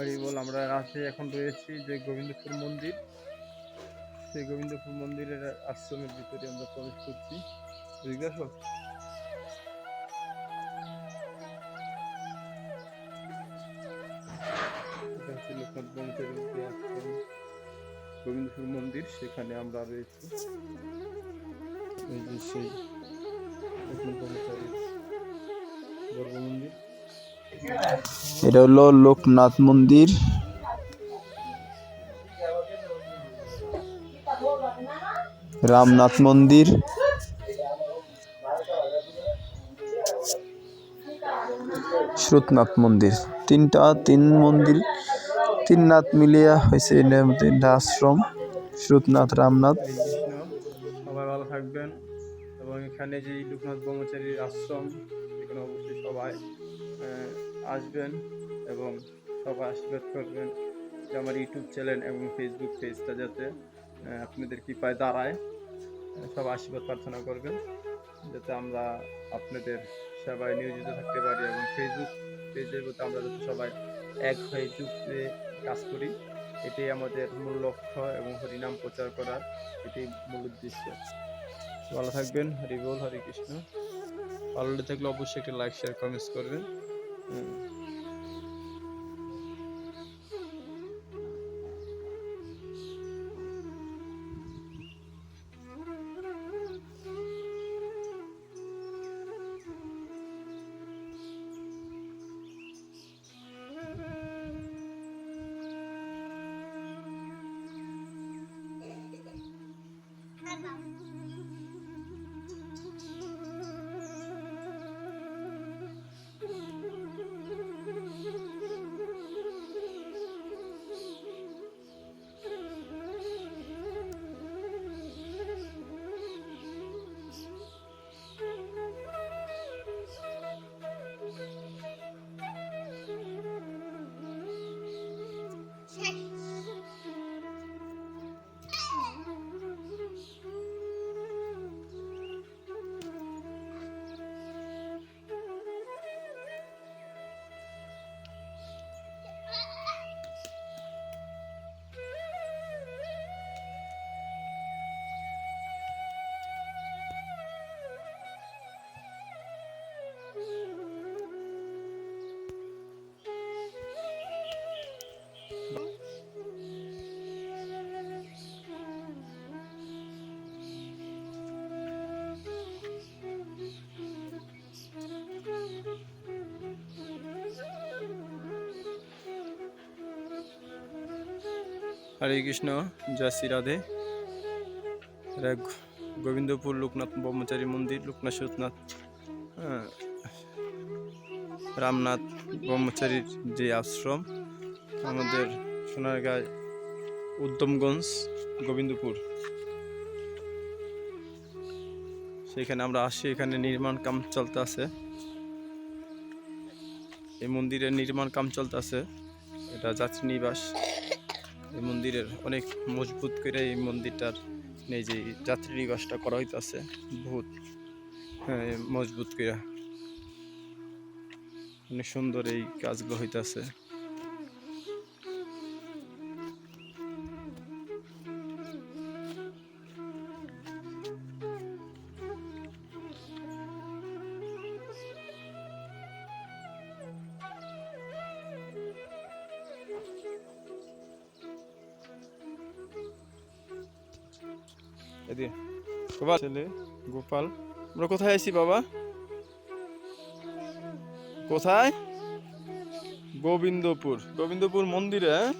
হরি বল, আমরা রাতে এখন রয়েছি যে গোবিন্দপুর মন্দির। সেই গোবিন্দপুর মন্দিরের আশ্রমের ভিতরে আমরা প্রবেশ করছি। জিজ্ঞাসা গোবিন্দপুর মন্দির, সেখানে আমরা রয়েছি। সেই এটা হলো লোকনাথ মন্দির। রামনাথ মন্দির। শ্রুতনাথ মন্দির। তিনটা, তিন মন্দির, তিন নাথ মিলিয়া হয়েছে তিনটা আশ্রম, শ্রুতনাথ, রামনাথ। সবাই ভালো থাকবেন। এবং এখানে যে লোকনাথ ব্রহ্মচারীর আশ্রম, এখানে অবশ্যই সবাই আসবেন এবং সবাই আশীর্বাদ করবেন যে আমার ইউটিউব চ্যানেল এবং ফেসবুক পেজটা যাতে আপনাদের কৃপায় দাঁড়ায়। সব আশীর্বাদ প্রার্থনা করবেন যাতে আমরা আপনাদের সেবায় নিয়োজিত থাকতে পারি এবং ফেসবুক পেজের প্রতি আমরা যাতে সবাই এক হয়ে যুক্তে কাজ করি, এটাই আমাদের মূল লক্ষ্য এবং হরিনাম প্রচার করার এটাই মূল উদ্দেশ্য। ভালো থাকবেন। হরি বল, হরে কৃষ্ণ। ভালো থাকলে অবশ্যই একটা লাইক শেয়ার কমেন্টস করবেন। Bye-bye. হরে কৃষ্ণ, জয় শ্রী রাধে। গোবিন্দপুর লোকনাথ ব্রহ্মচারী মন্দির, লোকনাথ সুতনাথ রামনাথ ব্রহ্মচারীর যে আশ্রম, আমাদের সোনারগাঁয় উদ্যমগঞ্জ, গোবিন্দপুর। সেখানে আমরা আসি এখানে নির্মাণ কাম চলতে আছে। এই মন্দিরের নির্মাণ কাম চলতে আছে। এটা যাত্রী নিবাস। এই মন্দিরের অনেক মজবুত করে এই মন্দিরটার এই যে যাত্রী নিবাসটা করা হইতাছে বহুত হ্যাঁ, মজবুত করে। অনেক সুন্দর এই কাজগুলো হইতাছে। গোপাল ছেলে গোপাল আমরা কোথায় আছি বাবা কোথায় গোবিন্দপুর গোবিন্দপুর মন্দিরে হ্যাঁ?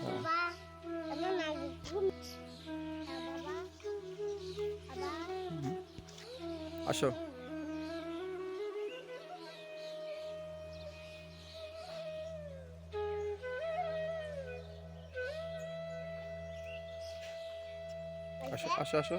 হ্যাঁ। আসো আসো আসো আসো।